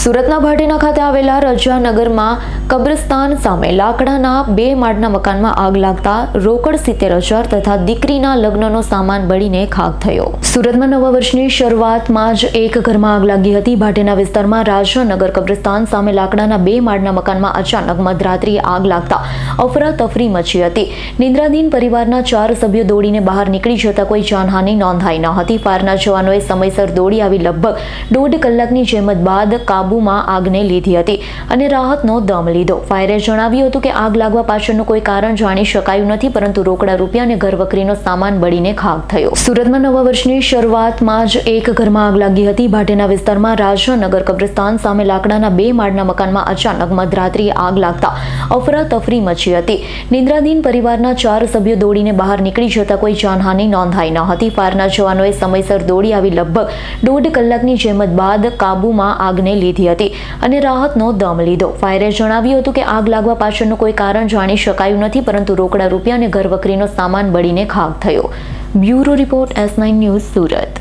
સુરતના ભાટીના ખાતે આવેલા રજાનગરમાં કબ્રસ્તાન સામે લાકડાના બે માળના મકાનમાં આગ લાગતા રોકડ સિત્તેર હજાર તથા દીકરીના લગ્નનો સામાન બળીને ખાક થયો. સુરતમાં નવા વર્ષની શરૂઆતમાં જ એક ઘરમાં આગ લાગી હતી. ભાટીના વિસ્તારમાં રાજાનગર કબ્રસ્તાન સામે લાકડાના બે માળના મકાનમાં અચાનક મધરાત્રિએ આગ લાગતા અફરાતફરી મચી હતી. નિંદ્રાધીન પરિવારના ચાર સભ્યો દોડીને બહાર નીકળી જતા કોઈ જાનહાની નોંધાઈ ન હતી. ફાયરના જવાનોએ સમયસર દોડી આવી લગભગ દોઢ કલાકની જેમત બાદ કાબૂમાં આગને લીધી હતી અને રાહતનો દમ લીધો. ફાયરે જણાવ્યું હતું કે આગ લાગવા પાછળનું કોઈ કારણ જાણી શકાયું નથી, પરંતુ રોકડા રૂપિયા અને ઘરવકરીનો સામાન બળીને ખાક થયો. સુરતમાં નવા વર્ષની શરૂઆતમાં જ એક ઘરમાં આગ લાગી હતી. ભાટેના વિસ્તારમાં રાજનગર કબ્રસ્તાન સામે લાકડાના બે માળના મકાનમાં અચાનક મધરાત્રિએ આગ લાગતા અફરાતફરી મચી હતી. નિંદ્રાધીન પરિવારના ચાર સભ્યો દોડીને બહાર નીકળી જતા કોઈ જાનહાની નોંધાઈ ન હતી. ફાયરના જવાનોએ સમયસર દોડી આવી લગભગ દોઢ કલાકની જેમત બાદ કાબૂમાં આગને લીધી હતી અને રાહતનો દમ લીધો. ફાયરે જણાવ્યું હતું કે આગ લાગવા પાછળનું કોઈ કારણ જાણી શકાયું નથી, પરંતુ રોકડા રૂપિયા અને ઘરવકરીનો સામાન બળીને ખાક થયો. Bureau report S nine news Surat.